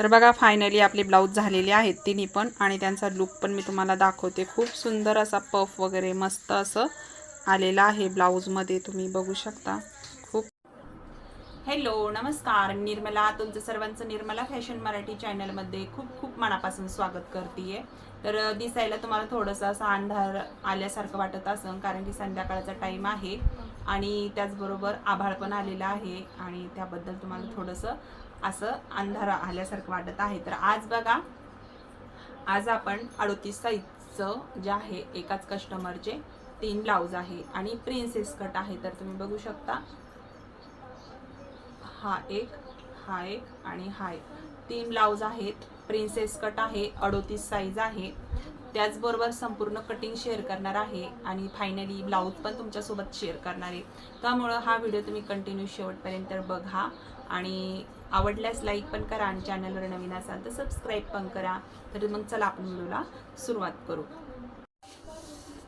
तर बघा फायनली आपले ब्लाऊज झालेले आहेत तिन्ही पण. आणि त्यांचा लुक पण मी तुम्हाला दाखवते. खूप सुंदर असा पफ वगैरे मस्त असं आलेला आहे ब्लाऊजमध्ये तुम्ही बघू शकता. खूप हॅलो नमस्कार. निर्मला तुमचं सर्वांचं निर्मला फॅशन मराठी चॅनलमध्ये खूप खूप मनापासून स्वागत करते तर दिसायला तुम्हाला थोडंसं असं अंधार आल्यासारखं वाटत असं कारण की संध्याकाळचा टाईम आहे. आणि त्याचबरोबर आभाळ पण आलेला आहे. आणि त्याबद्दल तुम्हाला थोडंसं असं अंधार आल्यासारखं वाटत आहे. तर आज बघा आज आपण अडोतीस साईजचं जे आहे एकाच कस्टमरचे तीन ब्लाऊज आहे आणि प्रिन्सेस कट आहे. तर तुम्ही बघू शकता हा एक हा एक आणि हा एक. तीन ब्लाऊज आहेत प्रिन्सेस कट आहे अडोतीस साईज आहे. त्याचबरोबर संपूर्ण कटिंग शेअर करणार आहे आणि फायनली ब्लाऊज पण तुमच्यासोबत शेअर करणार आहे. त्यामुळं हा व्हिडिओ तुम्ही कंटिन्यू शेवटपर्यंत बघा आणि आवडल्यास लाईक पण करा आणि चॅनलवर नवीन असाल तर सबस्क्राईब पण करा. तर मग चला आपण व्हिडिओला सुरुवात करू.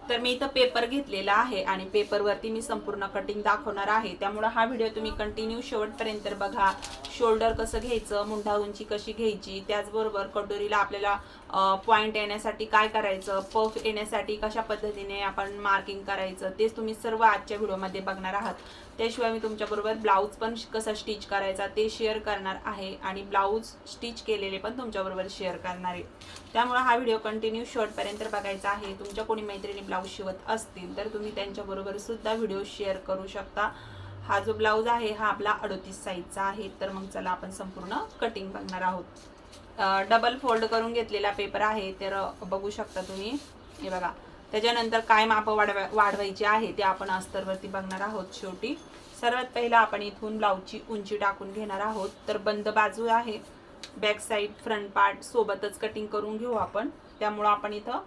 तर मी इथं पेपर घेतलेला आहे आणि पेपरवरती मी संपूर्ण कटिंग दाखवणार आहे. त्यामुळे हा व्हिडिओ तुम्ही कंटिन्यू शेवटपर्यंत बघा. शोल्डर कसं घ्यायचं मुंढा उंची कशी घ्यायची त्याचबरोबर कटोरीला आपल्याला पॉईंट येण्यासाठी काय करायचं पफ येण्यासाठी कशा पद्धतीने आपण मार्किंग करायचं तेच तुम्ही सर्व आजच्या व्हिडिओमध्ये बघणार आहात. त्याशिवाय मी तुमच्याबरोबर ब्लाऊज पण कसा स्टिच करायचा ते शेअर करणार आहे आणि ब्लाऊज स्टिच केलेले पण तुमच्याबरोबर शेअर करणार आहे. त्यामुळे हा व्हिडिओ कंटिन्यू शॉर्टपर्यंत बघायचा आहे. तुमच्या कोणी मैत्रिणी ब्लाऊज शिवत असतील तर तुम्ही त्यांच्याबरोबर सुद्धा व्हिडिओ शेअर करू शकता. हा जो ब्लाऊज आहे हा आपला अडोतीस साईजचा आहे. तर मग चला आपण संपूर्ण कटिंग बघणार आहोत. डबल फोल्ड करून घेतलेला पेपर आहे तर बघू शकता तुम्ही. हे बघा. त्याच्यानंतर काय माप वाढवा वाढवायची आहे ते आपण अस्तरवरती बघणार आहोत शेवटी. सर्वात पहिला आपण इथून ब्लाऊजची उंची टाकून घेणार आहोत. तर बंद बाजू आहे. बॅक साईड फ्रंट पार्ट सोबतच कटिंग करून घेऊ आपण. त्यामुळं आपण इथं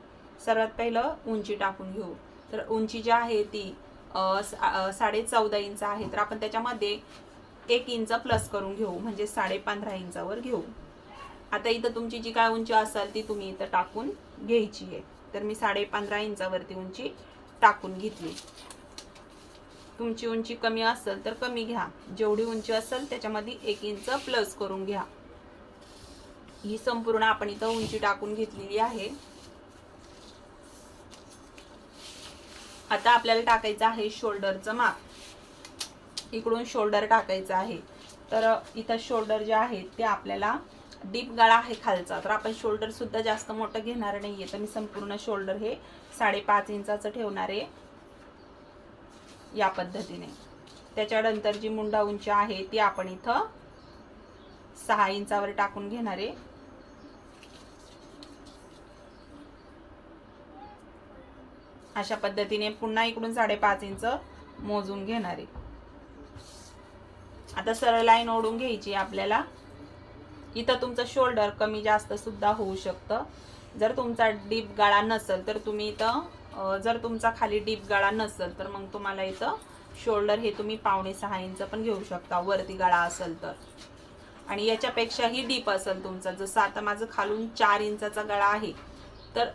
सर्वात पहिलं उंची टाकून घेऊ. तर उंची जी आहे ती सा- साडे चौदा इंच आहे. तर आपण त्याच्यामध्ये एक इंच प्लस करून घेऊ. म्हणजे साडे पंधरा इंचावर घेऊ. आता इथं तुमची जी काय उंची असेल ती तुम्ही इथं टाकून घ्यायची आहे. तर मी साडे पंधरा इंचावरती उंची टाकून घेतली. तुमची उंची कमी असेल तर कमी घ्या. जेवढी उंची असेल त्याच्यामध्ये एक इंच प्लस करून घ्या. ही संपूर्ण आपण इथं उंची टाकून घेतलेली आहे. आता आपल्याला टाकायचं आहे शोल्डरचं माप. इकडून शोल्डर टाकायचं आहे. तर इथं शोल्डर जे आहे ते आपल्याला डीप गळा आहे खालचा. तर आपण शोल्डर सुद्धा जास्त मोठं घेणार नाहीये. तर मी संपूर्ण शोल्डर हे साडेपाच इंचाचं ठेवणार आहे. या पद्धतीने. त्याच्यानंतर जी मुंडा उंची आहे ती आपण इथं सहा इंचावर टाकून घेणार आहे. अशा पद्धतीने पुन्हा इकडून साडेपाच इंच मोजून घेणार आहे. आता सरळ लाईन ओढून घ्यायची आपल्याला. इथं तुमचं शोल्डर कमी जास्त सुद्धा होऊ शकतं. जर तुमचा डीप गाळा नसेल तर तुम्ही इथं जर तुमचा खाली डीप गाळा नसेल तर मग तुम्हाला इथं शोल्डर हे तुम्ही पावणे सहा इंच पण घेऊ शकता वरती गाळा असेल तर. आणि याच्यापेक्षाही डीप असेल तुमचा जसं आता माझं खालून चार इंचाचा गळा आहे तर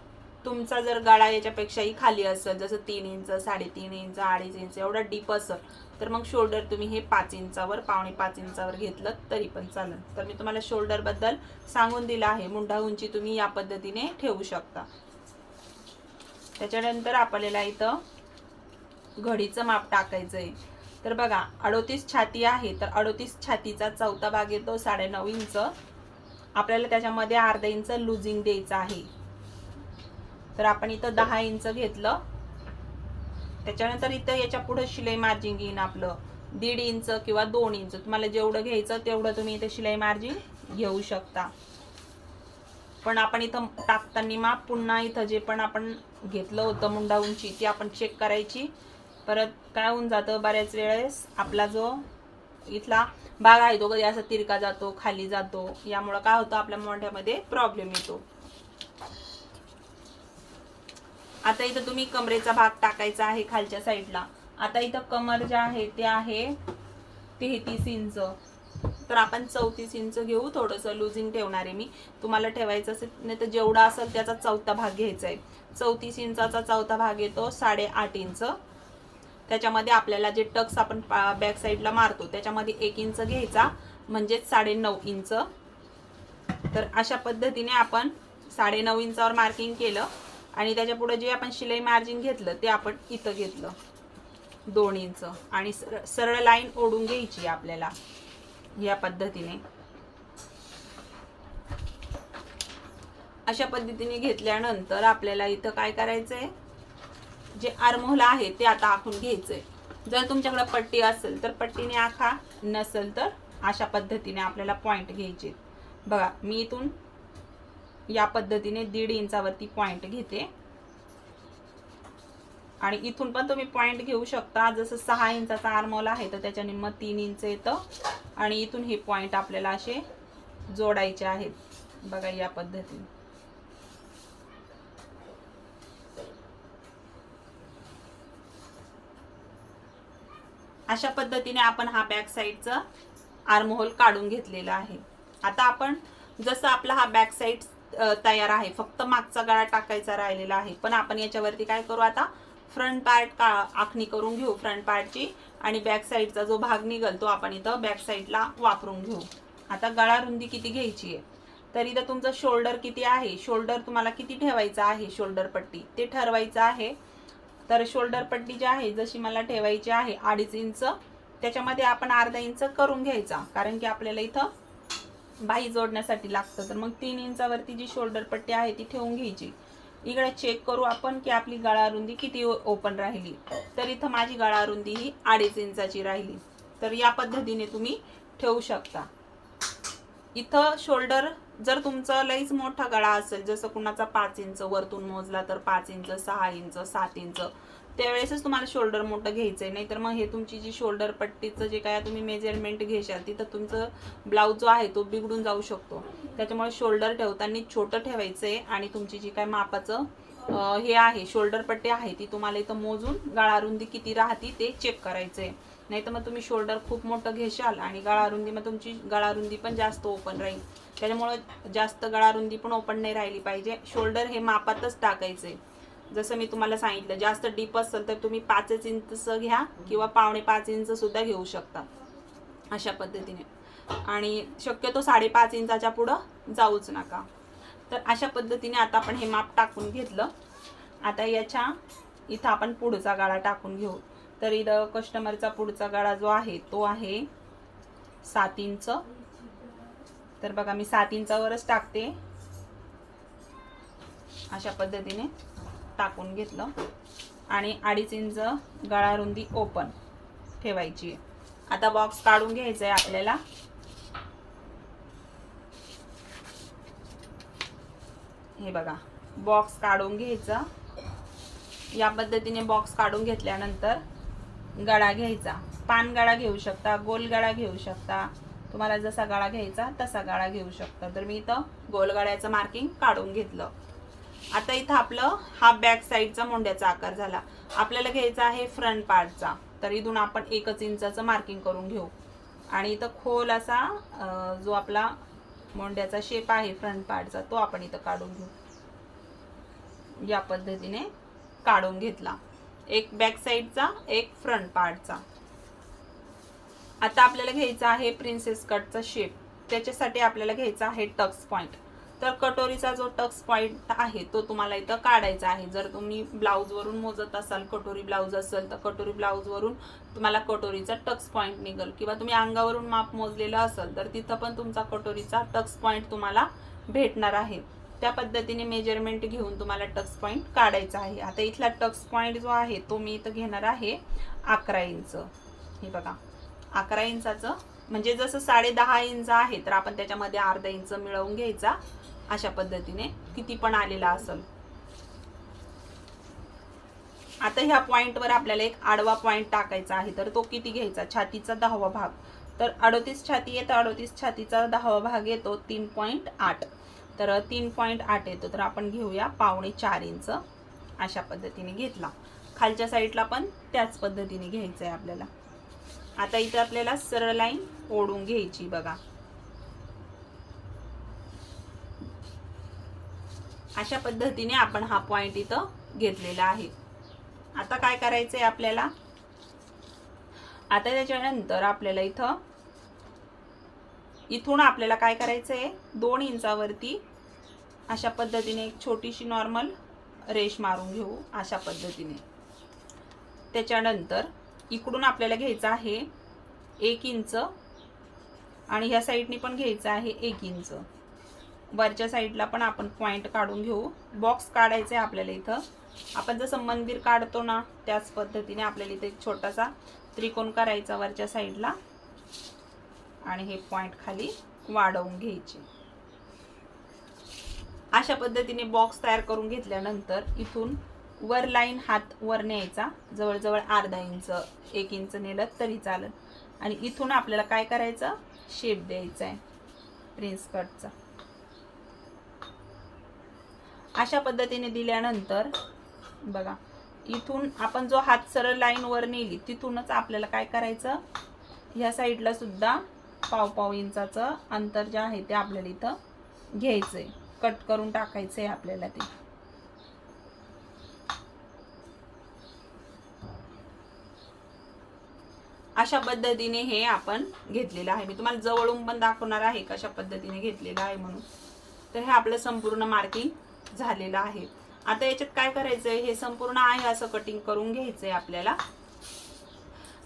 तुमचा जर गळा याच्यापेक्षाही खाली असेल जसं तीन इंच साडेतीन इंच अडीच इंच एवढा डीप असेल तर मग शोल्डर तुम्ही हे पाच इंचावर पावणे पाच इंचावर घेतलं तरी पण चालेल. तर मी तुम्हाला शोल्डरबद्दल सांगून दिलं आहे. मुंढा उंची तुम्ही या पद्धतीने ठेवू शकता. त्याच्यानंतर आपल्याला इथं घडीचं माप टाकायचं आहे तर बघा अडोतीस छाती आहे तर अडोतीस छातीचा चौथा भाग येतो साडेनऊ इंच. आपल्याला त्याच्यामध्ये अर्धा इंच लुझिंग द्यायचं आहे. तर आपण इथं दहा इंच घेतलं. त्याच्यानंतर इथं याच्यापुढे शिलाई मार्जिन येईन आपलं. दीड इंच किंवा दोन इंच. तुम्हाला जेवढं घ्यायचं तेवढं तुम्ही इथे शिलाई मार्जिन घेऊ शकता. पण आपण इथं टाकताना माप पुन्हा इथं जे पण आपण घेतलं होतं मुंडा उंची ती आपण चेक करायची. परत काय होऊन जातं? बऱ्याच वेळेस आपला जो इथला भाग आहे तो कधी असा तिरका जातो खाली जातो. यामुळं काय होतं? आपल्या मोंढ्यामध्ये प्रॉब्लेम येतो. आता इथं तुम्ही कमरेचा भाग टाकायचा आहे खालच्या साईडला. आता इथं कमर जे आहे ते आहे तेहतीस इंच. तर आपण चौतीस इंच घेऊ थोडंसं लुझिंग ठेवणार आहे मी. तुम्हाला ठेवायचं असेल नाही तर जेवढा असेल त्याचा चौथा भाग घ्यायचा आहे. चौतीस इंचाचा चौथा भाग येतो साडेआठ इंच. त्याच्यामध्ये आपल्याला जे टक्स आपण बॅक साईडला मारतो त्याच्यामध्ये एक इंच घ्यायचा म्हणजेच साडेनऊ इंच. तर अशा पद्धतीने आपण साडेनऊ इंचावर मार्किंग केलं. आणि त्याच्या पुढे जे आपण शिलाई मार्जिन घेतलं ते आपण इथं घेतलं. दोन इंच आणि सरळ सरळ लाईन ओढून घ्यायची आपल्याला या पद्धतीने. अशा पद्धतीने घेतल्यानंतर आपल्याला इथं काय करायचंय? जे आरमोल आहे ते आता आखून घ्यायचंय. जर तुमच्याकडे पट्टी असेल तर पट्टीने आखा नसेल तर अशा पद्धतीने आपल्याला पॉइंट घ्यायचे बघा मी इथून या पद्धतीने दीड इंचावरती पॉइंट घेते. आणि इथून पण तुम्ही पॉइंट घेऊ शकता. जसं सहा इंचाचा आरमोल आहे तर त्याच्या मग तीन इंच येतं. आणि इथून हे पॉइंट आपल्याला असे जोडायचे आहेत. बघा या पद्धतीने. अशा पद्धतीने आपण हा बॅक साईडचा आर्महोल काढून घेतलेला आहे. आता आपण जसं आपला हा बॅक साईड तयार आहे. फक्त मागचा गळा टाकायचा राहिलेला आहे. पण आपण याच्यावरती काय करू आता? फ्रंट पार्ट का आखणी करून घेऊ फ्रंट पार्टची आणि बॅक साईडचा जो भाग निघल तो आपण इथं बॅक साईडला वापरून घेऊ. आता गळा रुंदी किती घ्यायची आहे? तर इथं तुमचं शोल्डर किती आहे? शोल्डर तुम्हाला किती ठेवायचं आहे शोल्डर पट्टी? ते ठरवायचं आहे. तर शोल्डर पट्टी जी आहे जशी मला ठेवायची आहे अडीच इंच त्याच्यामध्ये आपण अर्धा इंच करून घ्यायचा. कारण की आपल्याला इथं बाही जोडण्यासाठी लागतं. तर मग तीन इंचावरती जी शोल्डर पट्टी आहे ती ठेवून घ्यायची. इकडे चेक करू आपण की आपली गळारुंदी किती ओपन राहिली. तर इथं माझी गळारुंदी ही अडीच इंचाची राहिली. तर या पद्धतीने तुम्ही ठेवू शकता. इथं शोल्डर जर तुमचा लईच मोठा गळा असेल जसं कुणाचा पाच इंच वरतून मोजला तर पाच इंच सहा इंच सात इंच त्यावेळेसच तुम्हाला शोल्डर मोठं घ्यायचं आहे नाहीतर मग हे तुमची जी शोल्डर पट्टीचं जे काय तुम्ही मेजरमेंट घेशाल तिथं तुमचं ब्लाऊज जो आहे तो बिघडून जाऊ शकतो. त्याच्यामुळे शोल्डर ठेवताना छोटं ठेवायचं आहे आणि तुमची जी काय मापाचं हे आहे शोल्डर पट्टी आहे ती तुम्हाला इथं मोजून गळारुंदी किती राहती ते चेक करायचंय. नाही तर मग तुम्ही शोल्डर खूप मोठं घेशाल आणि गळारुंदी मग तुमची गळारुंदी पण जास्त ओपन राहील. त्याच्यामुळं जास्त गळारुंदी पण ओपन नाही राहिली पाहिजे. शोल्डर हे मापातच टाकायचं आहे जसं मी तुम्हाला सांगितलं जास्त डीप असेल तर तुम्ही पाचच इंच घ्या किंवा पावणे पाच इंच सुद्धा घेऊ शकता अशा पद्धतीने. आणि शक्यतो साडेपाच इंचाच्या पुढं जाऊच नका. तर अशा पद्धतीने आता आपण हे माप टाकून घेतलं. आता याच्या इथं आपण पुढचा गाळा टाकून घेऊ. तर इथं कस्टमरचा पुढचा गाळा जो आहे तो आहे सात इंच. तर बघा मी सात इंचावरच टाकते. अशा पद्धतीने. टाकून घेतलं. आणि अडीच इंच गळा रुंदी ओपन ठेवायची आता बॉक्स काढून घ्यायचा आहे आपल्याला. हे बघा बॉक्स काढून घ्यायचा. या पद्धतीने बॉक्स काढून घेतल्यानंतर गळा घ्यायचा. पान गळा घेऊ शकता गोल गळा घेऊ शकता. तुम्हाला जसा गळा घ्यायचा तसा गळा घेऊ शकता. तर मी इथं गोल गळ्याचं मार्किंग काढून घेतलं. आता इथं आपलं हा बॅक साईडचा मोंड्याचा आकार झाला. आपल्याला घ्यायचा आहे फ्रंट पार्टचा तर इथून आपण एकच इंचाचं मार्किंग करून घेऊ. आणि इथं खोल असा जो आपला मोंड्याचा शेप आहे फ्रंट पार्टचा तो आपण इथं काढून घेऊ. या पद्धतीने काढून घेतला. एक बॅक साईडचा एक फ्रंट पार्टचा आता आपल्याला घ्यायचा आहे प्रिन्सेस कटचा शेप त्याच्यासाठी आपल्याला घ्यायचा आहे टक्स पॉईंट तर कटोरीचा जो टक्स पॉइंट आहे तो तुम्हाला इथं काढायचा आहे. जर तुम्ही ब्लाऊजवरून मोजत असाल कटोरी ब्लाऊज असेल तर कटोरी ब्लाऊजवरून तुम्हाला कटोरीचा टक्स पॉइंट निघल. किंवा तुम्ही अंगावरून माप मोजलेलं असेल तर तिथं पण तुमचा कटोरीचा टक्स पॉइंट तुम्हाला भेटणार आहे. त्या पद्धतीने मेजरमेंट घेऊन तुम्हाला टक्स पॉइंट काढायचा आहे. आता इथला टक्स पॉइंट जो आहे तो मी इथं घेणार आहे अकरा इंच. हे बघा. अकरा इंचाचं म्हणजे जसं साडे दहा इंच आहे तर आपण त्याच्यामध्ये अर्धा इंच मिळवून घ्यायचा. अशा पद्धतीने किती पण आलेला असेल. आता ह्या पॉइंटवर आपल्याला एक आडवा पॉइंट टाकायचा आहे तर तो किती घ्यायचा? छातीचा दहावा भाग. तर अडोतीस छाती येतं अडोतीस छातीचा दहावा भाग येतो तीन पॉईंट आठ. तर तीन पॉईंट आठ येतो तर आपण घेऊया पावणे चार इंच. अशा पद्धतीने घेतला. खालच्या साईडला पण त्याच पद्धतीने घ्यायचं आहे आपल्याला. आता इथं आपल्याला सरळ लाईन ओढून घ्यायची बघा. अशा पद्धतीने आपण हा पॉइंट इथं घेतलेला आहे. आता काय करायचं आहे आपल्याला? आता त्याच्यानंतर आपल्याला इथं इथून आपल्याला काय करायचं आहे दोन इंचावरती अशा पद्धतीने एक छोटीशी नॉर्मल रेश मारून घेऊ अशा पद्धतीने. त्याच्यानंतर इकडून आपल्याला घ्यायचं आहे एक इंच आणि ह्या साईडनी पण घ्यायचं आहे एक इंच. वरच्या साईडला पण आपण पॉईंट काढून घेऊ. बॉक्स काढायचा आहे आपल्याला इथं. आपण जसं मंदिर काढतो ना त्याच पद्धतीने आपल्याला इथे एक छोटासा त्रिकोण करायचा वरच्या साईडला. आणि हे पॉईंट खाली वाढवून घ्यायचे. अशा पद्धतीने बॉक्स तयार करून घेतल्यानंतर इथून वर लाईन हात वर न्यायचा. जवळजवळ अर्धा इंच एक इंच नेलं तरी चालेल. आणि इथून आपल्याला काय करायचं? शेप द्यायचा आहे. प्रिन्स कटचा. अशा पद्धतीने दिल्यानंतर बघा इथून आपण जो हात सरळ लाईन वर नेली तिथूनच आपल्याला काय करायचं? ह्या साईडला सुद्धा पाव पाव इंचाचं अंतर जे आहे ते आपल्याला इथं घ्यायचंय. कट करून टाकायचंय आपल्याला ते. अशा पद्धतीने हे आपण घेतलेलं आहे. मी तुम्हाला जवळून पण दाखवणार आहे कशा पद्धतीने घेतलेलं आहे म्हणून. तर हे आपलं संपूर्ण मार्किंग झालेलं आहे. आता याच्यात काय करायचंय? हे संपूर्ण आहे असं कटिंग करून घ्यायचंय आपल्याला.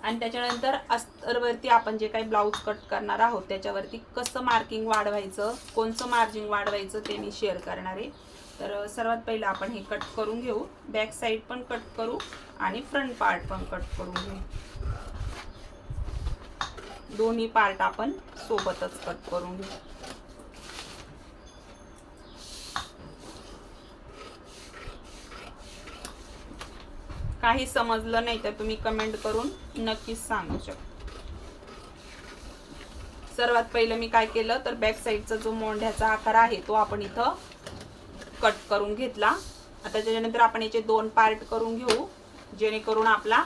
आणि त्याच्यानंतर अस्तरवरती आपण जे काही ब्लाऊज कट करणार आहोत त्याच्यावरती कसं मार्किंग वाढवायचं कोणचं मार्जिन वाढवायचं ते मी शेअर करणार आहे. तर सर्वात पहिलं आपण हे कट करून घेऊ. बॅक साईड पण कट करू आणि फ्रंट पार्ट पण कट करून घेऊ. दोन्ही पार्ट आपण सोबतच कट करून घेऊ. काही समजलं नाही तर तुम्ही कमेंट करून नक्कीच सांगू शकता. सर्वात पहिलं मी काय केलं तर बॅक साईडचा जो मोंढ्याचा आकार आहे तो आपण इथं कट करून घेतला. आता त्याच्यानंतर आपण याचे दोन पार्ट करून घेऊ. जेणेकरून आपला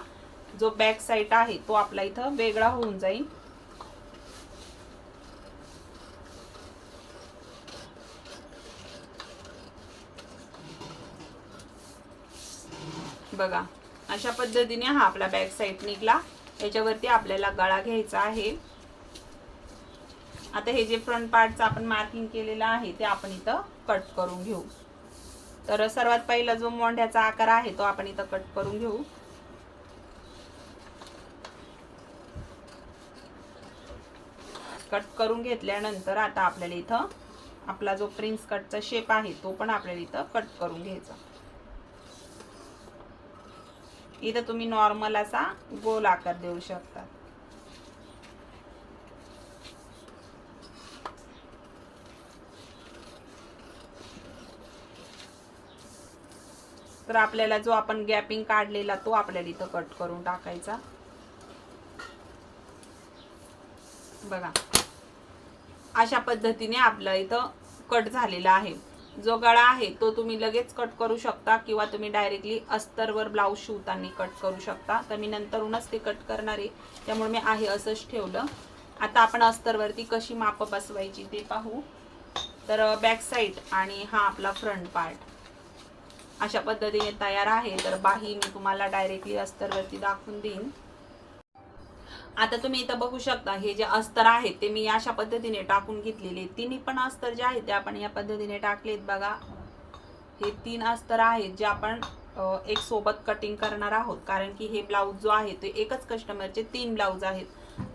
जो बॅक साईड आहे तो आपला इथं वेगळा होऊन जाईल. बघा अशा पद्धतीने हा आपला बॅक साईड निघला. याच्यावरती आपल्याला गळा घ्यायचा आहे. आता हे जे फ्रंट पार्टचं आपण मार्किंग केलेलं आहे ते आपण इथं कट करून घेऊ. तर सर्वात पहिला जो मोंढ्याचा आकार आहे तो आपण इथं कट करून घेऊ. कट करून घेतल्यानंतर आता आपल्याला इथं आपला जो प्रिन्स कटचा शेप आहे तो पण आपल्याला इथं कट करून घ्यायचा. इथं तुम्ही नॉर्मल असा गोल आकार देऊ शकता. तर आपल्याला जो आपण गॅपिंग काढलेला तो आपल्याला इथं कट करून टाकायचा. बघा. अशा पद्धतीने आपलं इथं कट झालेला आहे. जो गळा आहे तो तुम्ही लगेच कट करू शकता किंवा तुम्ही डायरेक्टली अस्तरवर ब्लाऊज शिवताना कट करू शकता. तर मी नंतरूनच ते कट करणार आहे. त्यामुळे मी आहे असंच ठेवलं. आता आपण अस्तरवरती कशी माप बसवायची ते पाहू. तर बॅक साईड आणि हा आपला फ्रंट पार्ट अशा पद्धतीने तयार आहे. तर बाही मी तुम्हाला डायरेक्टली अस्तरवरती दाखवून देईन. आता तुम्ही इथं बघू शकता हे जे अस्तर आहेत ते मी अशा पद्धतीने टाकून घेतलेले तिन्ही पण अस्तर जे आहेत ते आपण या पद्धतीने टाकलेत बघा. हे तीन अस्तर आहेत जे आपण एक सोबत कटिंग करणार आहोत. कारण की हे ब्लाऊज जो आहे ते एकच कस्टमरचे तीन ब्लाऊज आहेत.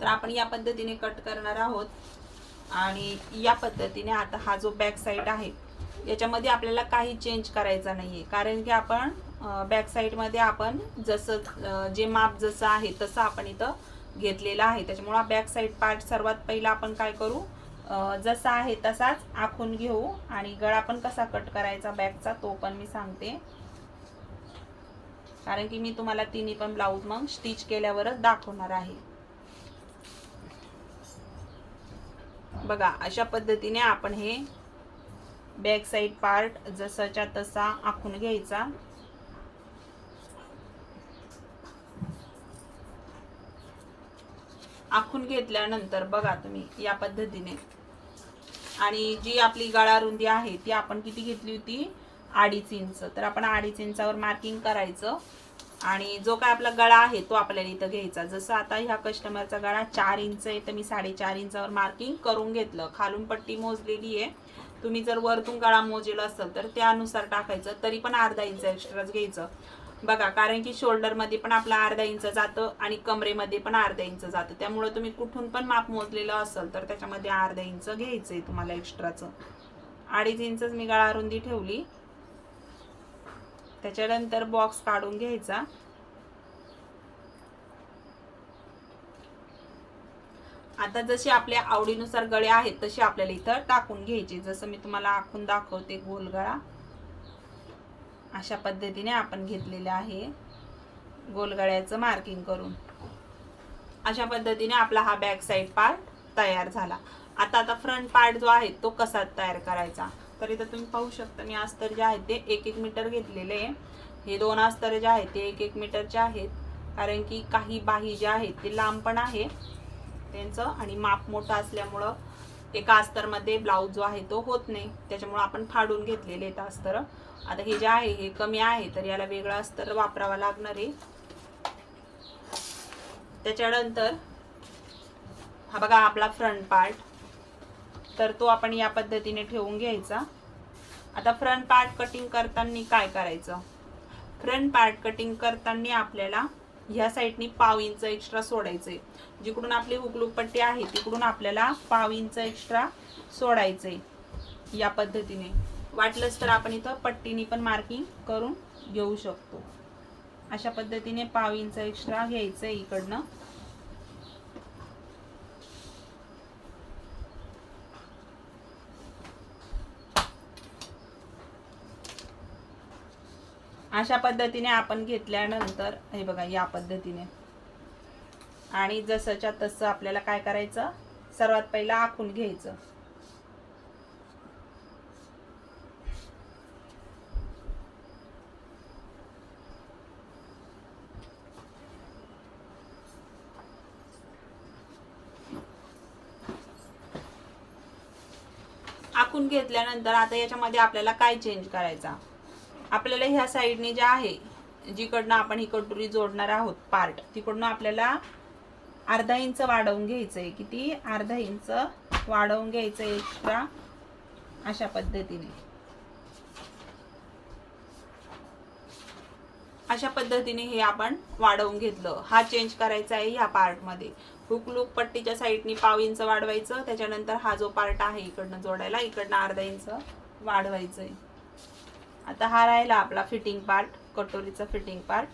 तर आपण या पद्धतीने कट करणार आहोत. आणि या पद्धतीने आता हा जो बॅक साईड आहे याच्यामध्ये आपल्याला काही चेंज करायचा नाहीये. कारण की आपण बॅक साईडमध्ये आपण जसं जे माप जसं आहे तसं आपण इथं घेतलेला आहे. त्याच्यामुळे बॅक साईड पार्ट सर्वात पहिला आपण काय करू? जसा आहे तसाच आखून घेऊ आणि गळा पण कसा कट करायचा बॅकचा तो पण मी सांगते. कारण की मी तुम्हाला तिन्ही पण ब्लाऊज मग स्टिच केल्यावरच दाखवणार आहे. बघा अशा पद्धतीने आपण हे बॅक साईड पार्ट जसाच्या तसा आखून घ्यायचा. आखून घेतल्यानंतर बघा तुम्ही या पद्धतीने. आणि जी आपली गळा रुंदी आहे ती आपण किती घेतली होती? अडीच इंच. तर आपण अडीच इंचावर मार्किंग करायचं. आणि जो काय आपला गळा आहे तो आपल्याला इथं घ्यायचा. जसं आता ह्या कस्टमरचा गळा चार इंच आहे तर मी साडेचार इंचावर मार्किंग करून घेतलं. खालून पट्टी मोजलेली आहे. तुम्ही जर वरतून गळा मोजेल असेल तर त्यानुसार टाकायचं. तरी पण अर्धा इंच एक्स्ट्राच घ्यायचं. बघा कारण की शोल्डरमध्ये पण आपला अर्धा इंच जातं आणि कमरेमध्ये पण अर्धा इंच जातं. त्यामुळे तुम्ही कुठून पण माप मोजलेलं असेल तर त्याच्यामध्ये अर्धा इंच घ्यायचंय तुम्हाला एक्स्ट्राचं अडीच इंचच मी गळा रुंदी ठेवली. त्याच्यानंतर बॉक्स काढून घ्यायचा. आता जशी आपल्या आवडीनुसार गळे आहेत तसे आपल्याला इथं टाकून घ्यायचे. जसं मी तुम्हाला आखून दाखवते गोल गळा. अशा पद्धतीने आपण घेतलेले आहे. गोलगळ्याचं मार्किंग करून. अशा पद्धतीने आपला हा बॅक साईड पार्ट तयार झाला. आता आता फ्रंट पार्ट जो आहे तो कसा तयार करायचा? तर इथं तुम्ही पाहू शकता मी अस्तर जे आहे ते एक एक मीटर घेतलेले आहे. हे दोन अस्तर जे आहेत ते एक एक मीटरचे आहेत. कारण की काही बाही जे आहेत ते लांब पण आहे. त्यांचं आणि माप मोठं असल्यामुळं एका अस्तरमध्ये ब्लाऊज जो आहे तो होत नाही. त्याच्यामुळं आपण फाडून घेतलेले आहेत अस्तर. आता हे जे आहे हे कमी आहे तर याला वेगळा अस्तर वापरावा लागणार आहे. त्याच्यानंतर हा बघा आपला फ्रंट पार्ट तर तो आपण या पद्धतीने ठेवून घ्यायचा. आता फ्रंट पार्ट कटिंग करताना काय करायचं? फ्रंट पार्ट कटिंग करताना आपल्याला ह्या साईडनी पाव इंच एक्स्ट्रा सोडायचंय. जिकडून आपली हुकलूक पट्टी आहे तिकडून आपल्याला पाव इंच एक्स्ट्रा सोडायचंय या पद्धतीने. वाटलंच तर आपण इथं पट्टीनी पण मार्किंग करून घेऊ शकतो. अशा पद्धतीने पाव इंच एक्स्ट्रा घ्यायचं इकडनं. अशा पद्धतीने आपण घेतल्यानंतर हे बघा या पद्धतीने. आणि जसंच्या तसं आपल्याला काय करायचं? सर्वात पहिला आखून घ्यायचं. आखून घेतल्यानंतर आता याच्यामध्ये आपल्याला काय चेंज करायचा? आपल्याला ह्या साईडने जे आहे जिकडनं आपण ही कटोरी जोडणार आहोत पार्ट तिकडनं आपल्याला अर्धा इंच वाढवून घ्यायचंय. किती? अर्धा इंच वाढवून घ्यायचं एक्स्ट्रा अशा पद्धतीने. अशा पद्धतीने हे आपण वाढवून घेतलं. हा चेंज करायचा आहे ह्या पार्टमध्ये हुक लूक पट्टीच्या साईडनी पाव इंच वाढवायचं त्याच्यानंतर हा जो पार्ट आहे इकडनं जोडायला इकडनं अर्धा इंच वाढवायचंय. आता हा राहिला आपला फिटिंग पार्ट कटोरीचा फिटिंग पार्ट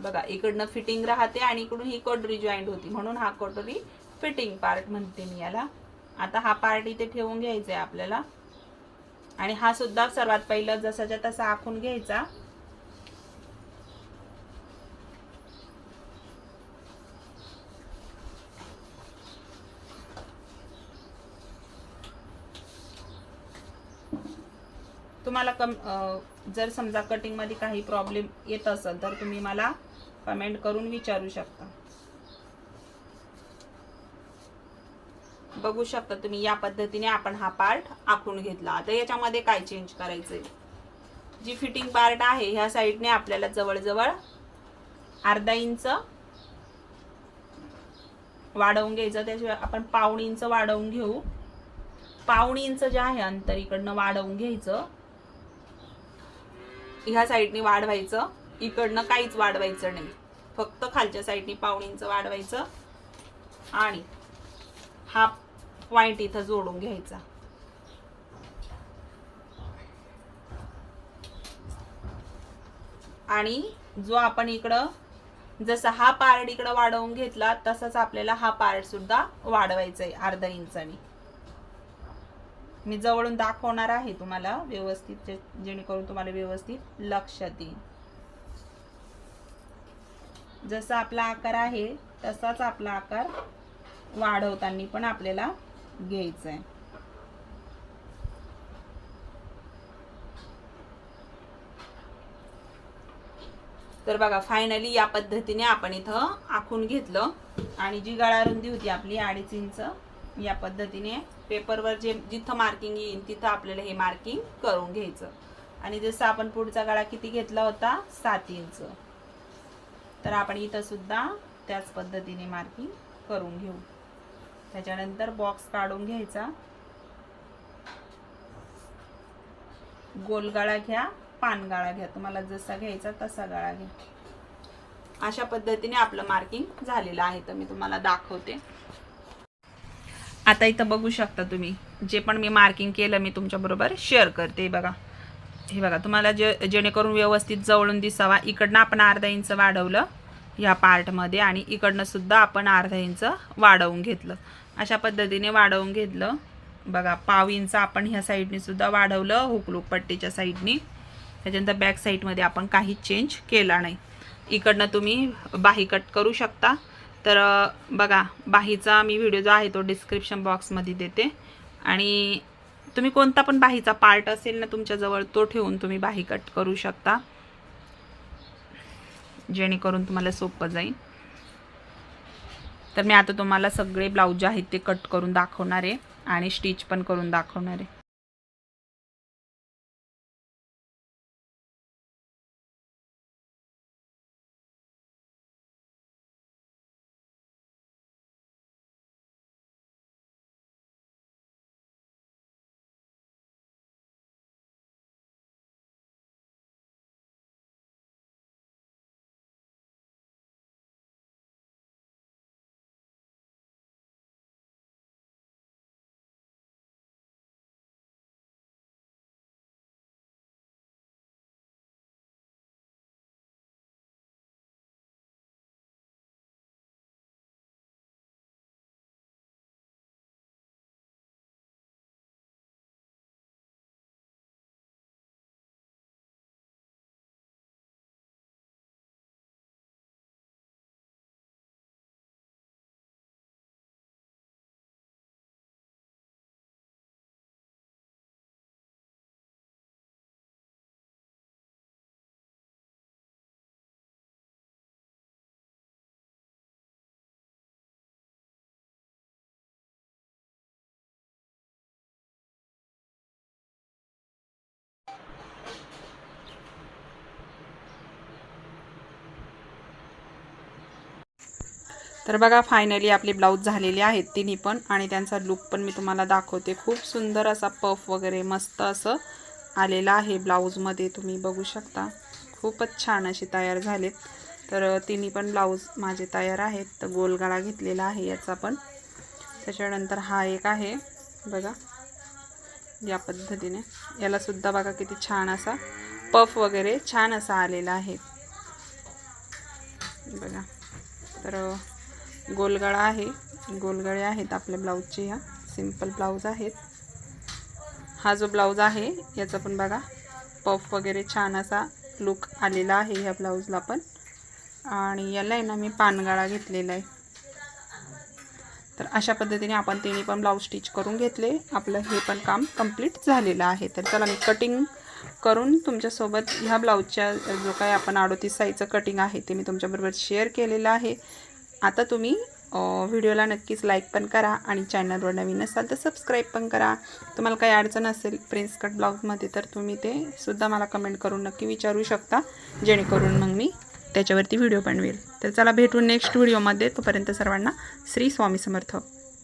बघा इकडनं फिटिंग राहते आणि इकडून ही कटोरी जॉईंट होती म्हणून हा कटोरी फिटिंग पार्ट म्हणते मी याला. आता हा पार्ट इथे ठेवून घ्यायचा आहे आपल्याला. आणि हा सुद्धा सर्वात पहिलं जसाच्या तसा आखून घ्यायचा. तुम्हाला कम जर समजा कटिंगमध्ये काही प्रॉब्लेम येत असेल तर तुम्ही मला कमेंट करून विचारू शकता. बघू शकता तुम्ही या पद्धतीने आपण हा पार्ट आखून घेतला. आता याच्यामध्ये काय चेंज करायचंय? जी फिटिंग पार्ट आहे ह्या साईडने आपल्याला जवळजवळ अर्धा इंच वाढवून घ्यायचं. त्याशिवाय आपण पाऊण इंच वाढवून घेऊ. पाऊण इंच जे आहे अंतर इकडनं वाढवून घ्यायचं. ह्या साईडने वाढवायचं इकडनं काहीच वाढवायचं नाही. फक्त खालच्या साईडने पाऊण इंच वाढवायचं आणि हा पॉइंट इथं जोडून घ्यायचा. आणि जो आपण इकडं जसा हा पार्ट इकडं वाढवून घेतला तसाच आपल्याला हा पार्ट सुद्धा वाढवायचा आहे अर्धा इंचानी. मी जवळून दाखवणार आहे तुम्हाला व्यवस्थित जेणेकरून तुम्हाला व्यवस्थित लक्षात येईल जसा आपला आकार आहे तसाच आपला आकार वाढवताना पण आपल्याला घ्यायचा आहे तर बघा फायनली या पद्धतीने आपण इथं आखून घेतलं. आणि जी गळा रुंदी होती आपली अडीच इंच या पद्धतीने पेपरवर जे जिथं मार्किंग येईल तिथं आपल्याला हे मार्किंग करून घ्यायचं. आणि जसं आपण पुढचा गळा किती घेतला होता? सात इंच. तर आपण इथं सुद्धा त्याच पद्धतीने मार्किंग करून घेऊ. त्याच्यानंतर बॉक्स काढून घ्यायचा. गोल गळा घ्या पान गळा घ्या. तुम्हाला जसा घ्यायचा तसा गळा घ्या. अशा पद्धतीने आपलं मार्किंग झालेलं आहे. तर मी तुम्हाला दाखवते. आता इथं बघू शकता तुम्ही. जे पण मी मार्किंग केलं मी तुमच्याबरोबर शेअर करते. बघा. हे बघा तुम्हाला जे जेणेकरून व्यवस्थित जवळून दिसावा. इकडनं आपण अर्धा इंच वाढवलं ह्या पार्टमध्ये आणि इकडनं सुद्धा आपण अर्धा इंच वाढवून घेतलं. अशा पद्धतीने वाढवून घेतलं. बघा पाव इंच आपण ह्या साईडने सुद्धा वाढवलं हुकलूक पट्टीच्या साईडनी त्याच्यानंतर बॅक साईडमध्ये आपण काही चेंज केला नाही. इकडनं तुम्ही बाही कट करू शकता. तर बघा बाहीचा मी व्हिडिओ जो आहे तो डिस्क्रिप्शन बॉक्समध्ये देते. आणि तुम्ही कोणता पण बाहीचा पार्ट असेल ना तुमच्याजवळ तो ठेवून तुम्ही बाही कट करू शकता. जेणेकरून तुम्हाला सोपं जाईल. तर मी आता तुम्हाला सगळे ब्लाऊज जे आहेत ते कट करून दाखवणार आहे आणि स्टिच पण करून दाखवणार आहे. तर बघा फायनली आपले ब्लाऊज झालेले आहेत तिन्ही पण. आणि त्यांचा लुक पण मी तुम्हाला दाखवते. खूप सुंदर असा पफ वगैरे मस्त असं आलेला आहे ब्लाऊजमध्ये तुम्ही बघू शकता. खूपच छान असे तयार झालेत. तर तिन्ही पण ब्लाऊज माझे तयार आहेत. तर गोलगळा घेतलेला आहे याचा पण. त्याच्यानंतर हा एक आहे. बघा या पद्धतीने. यालासुद्धा बघा किती छान असा पफ वगैरे छान असा आलेला आहे. बघा. तर गोलगळा आहे. गोलगळे आहेत आपल्या ब्लाऊजचे ह्या सिंपल ब्लाऊज आहेत. हा जो ब्लाऊज आहे याचा पण बघा पफ वगैरे छान असा लुक आलेला आहे ह्या ब्लाऊजला पण. आणि याला आहे ना मी पानगळा घेतलेला आहे. तर अशा पद्धतीने आपण तिन्ही पण ब्लाऊज स्टिच करून घेतले. आपलं हे पण काम कंप्लीट झालेलं आहे. तर चला मी कटिंग करून तुमच्यासोबत ह्या ब्लाऊजच्या जो काही आपण अडोतीस साईजचं कटिंग आहे ते मी तुमच्याबरोबर शेअर केलेलं आहे. आता तुम्ही व्हिडिओला नक्कीच लाईक पण करा आणि चॅनलवर नवीन असाल तर सबस्क्राईब पण करा. तुम्हाला काही अडचण असेल प्रिन्स कट ब्लॉगमध्ये तर तुम्ही ते सुद्धा मला कमेंट करून नक्की विचारू शकता जेणेकरून मग मी त्याच्यावरती व्हिडिओ बनवेल. तर चला भेटू नेक्स्ट व्हिडिओमध्ये तोपर्यंत सर्वांना श्री स्वामी समर्थ.